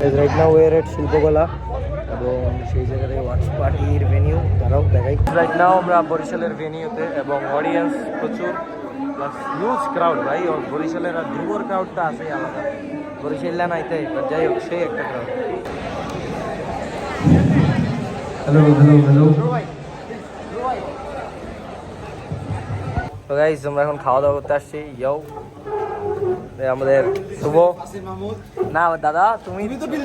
Right now war এট শিল্পকলা এবং সেই জায়গাতে ওয়াচ পার্টির ভেনিউ তারাও দেখাই। রাইট নাও আমরা বরিশালের ভেনিউতে এবং অডিয়েন্স প্রচুর প্লাস হিউজ ক্রাউড ভাই। বরিশালের আর ধ্রুবর ক্রাউডটা আছে আলাদা। বরিশাল্লা নাইতে যাই হোক সেই একটা ক্রাউড হ্যালো হ্যালো হ্যালো তো গাইজ আমরা এখন খাওয়া দাওয়া করতে আসছি। ইয়ো আমাদের শুভ। না দাদা তুমি তো বিল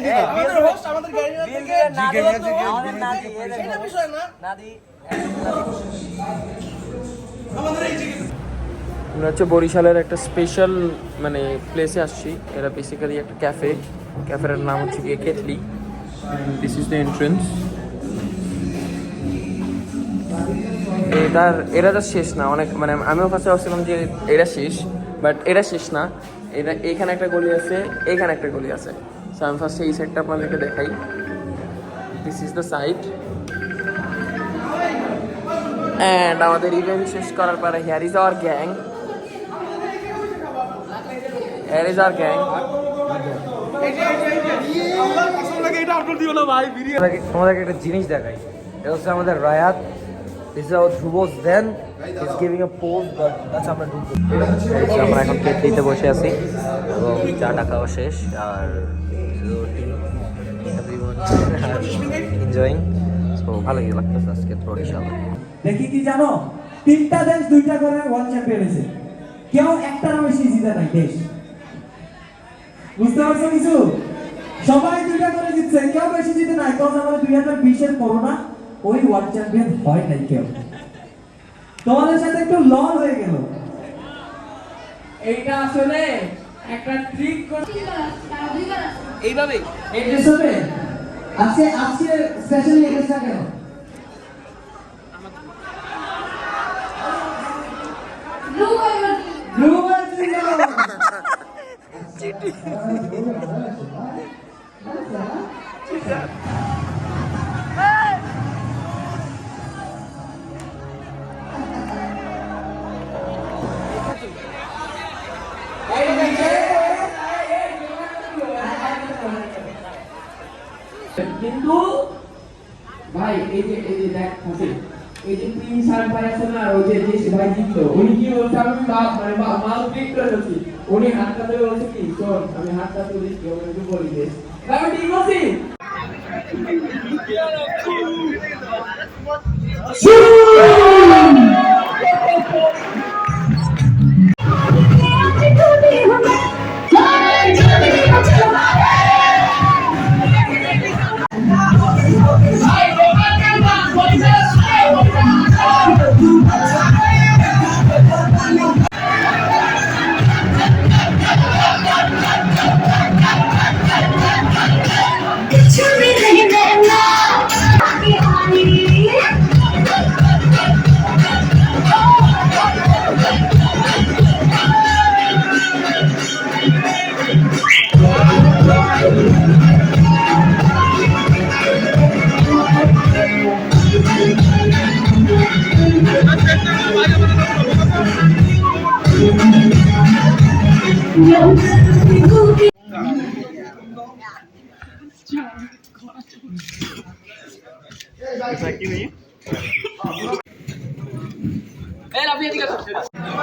আমরা হচ্ছে বরিশালের একটা স্পেশাল মানে প্লেসে আসছি। এরা বেসিক্যালি একটা ক্যাফে ক্যাফের নাম হচ্ছে গিয়ে kettle this is the entrance এটার এটা তো শেষ না। অনেক মানে আমিও ফার্স্টে ভাবছিলাম যে এটা শেষ বাট এটা শেষ না। এটা এখানে একটা গলি আছে এখানে একটা গলি আছে। সো আমি ফার্স্টে এই সাইডটা আপনাদেরকে দেখাই। This is the side and আমাদের ইভেন্ট শেষ করার পরে here is our gang here is our gang তোমাদেরকে একটা জিনিস দেখাই। এটা হচ্ছে আমাদের Rayat. This is our ধ্রুবস then is giving a pose but আচ্ছা আমরা ঢুকবো আমরা এখন কেটলিতে বসে আছি এবং চাটা খাওয়া শেষ আর এনজয়িং সো ভালোই লাগতেছে আজকে বরিশাল দেখি কি জানো? তিনটা দেশ দুইটা করে ওয়ার্ল্ড চ্যাম্পিয়ন হয়েছে। কেউ একটারও বেশি জিতে নাই দেশ। বুঝতে পারছ কিছু? সবাই দুইটা করে জিতছে কেউ বেশি জিতে নাই। কারণ আমাদের দুই হাজার বিশের করোনা ওই ওয়ার্ল্ড চ্যাম্পিয়ন হয় নাই কেউ তোমাদের সাথে একটু লল হয়ে গেল এইটা আসলে একটা ট্রিক এইভাবে এড্রেস হবে আজকে আজকে স্পেশালি এড্রেসটা কেন ব্লুবার্ড কিন্তু, ভাই, এই যে এই যে দেখ হাসি এই যে তিন সাল ভাই আছে না ওই যে যে ভাই জিতলো উনি কি বলছে? আমি বাপ মানে মা মাল ঠিক করে বলছি উনি হাতটা ধরে বলছে কি, শোন, আমি হাতটা তুলে দিচ্ছি ওকে একটু বলি দে। ভাই ঠিক আছে छुरी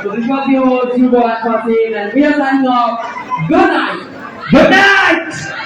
Chúng con yêu chú đoàn hòa bình là biết anh ngọc. Good night. Good night.